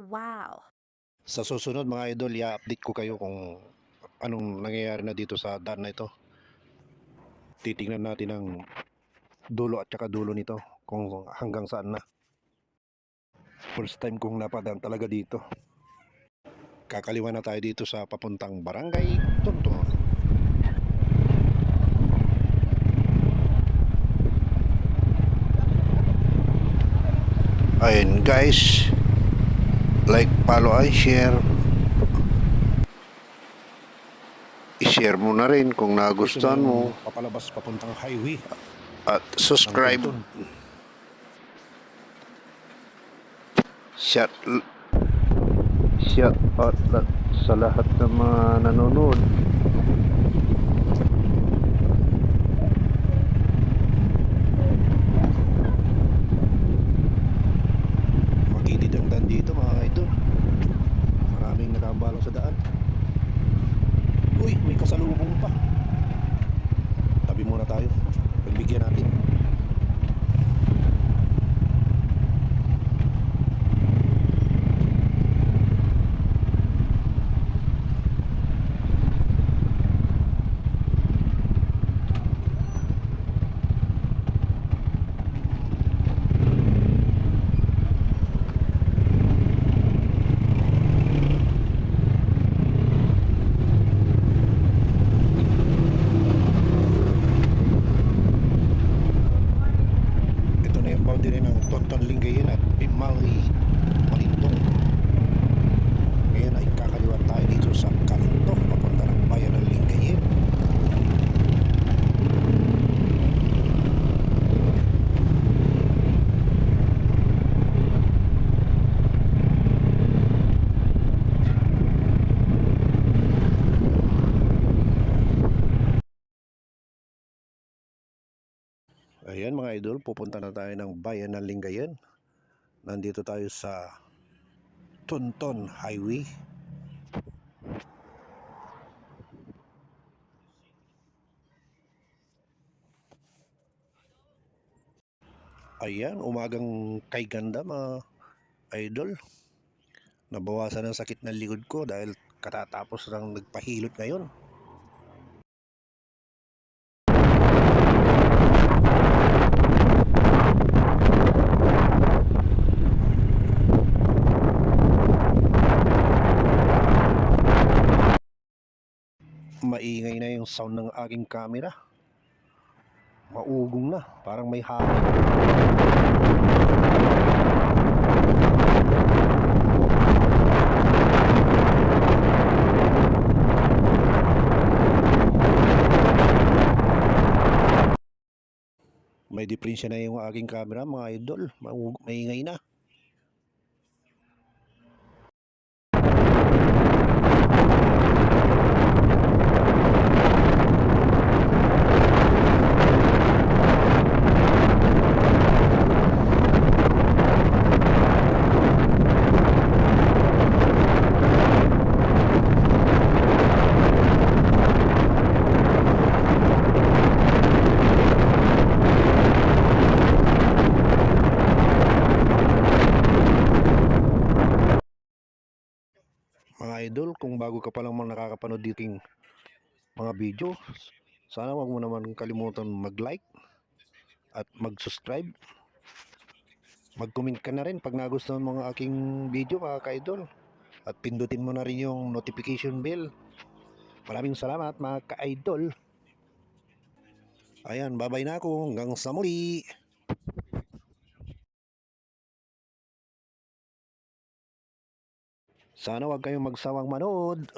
Wow. Sa susunod mga idol, i-update ko kayo kung anong nangyayari na dito sa daan na ito. Titingnan natin ang dulo at saka dulo nito kung hanggang saan na. First time kong napadaan talaga dito. Kakaliwa na tayo dito sa papuntang Barangay Tonton. Ayun guys, like, follow, and share. I-share mo na rin kung nagustuhan mo. Papalabas papuntang highway. At subscribe. Shout, shout out sa lahat ng mga nanonood. Magilid ang daan dito mga idol. Maraming nakabalang sa daan. Uy, may kasalubong pa. Tabi muna tayo. Pagbigyan natin. Yung boundary ng Tonton Lingayen at Pimali Malindong. Ngayon ay kakaliwa tayo dito sa kanto papunta ng bayan ng Lingayen. Ayan mga idol, pupunta na tayo ng bayan ng Lingayen. Nandito tayo sa Tonton Highway. Ayan, umagang kay ganda mga idol. Nabawasan ang sakit ng likod ko dahil katatapos lang nagpahilot ngayon. Maingay na yung sound ng aking camera. Maugong na, parang may hangin. May diferensya na yung aking camera, mga idol. Maingay na. Idol, kung bago ka pa lang mga nakakapanood dito mga video, sana wag mo naman kalimutan mag-like at mag-subscribe. Mag-comment ka na rin pag nagustuhan ang aking video mga ka-idol. At pindutin mo na rin yung notification bell. Maraming salamat mga ka-idol. Ayan, babay na ako. Hanggang sa muli. Sana wag kayong magsawang manood.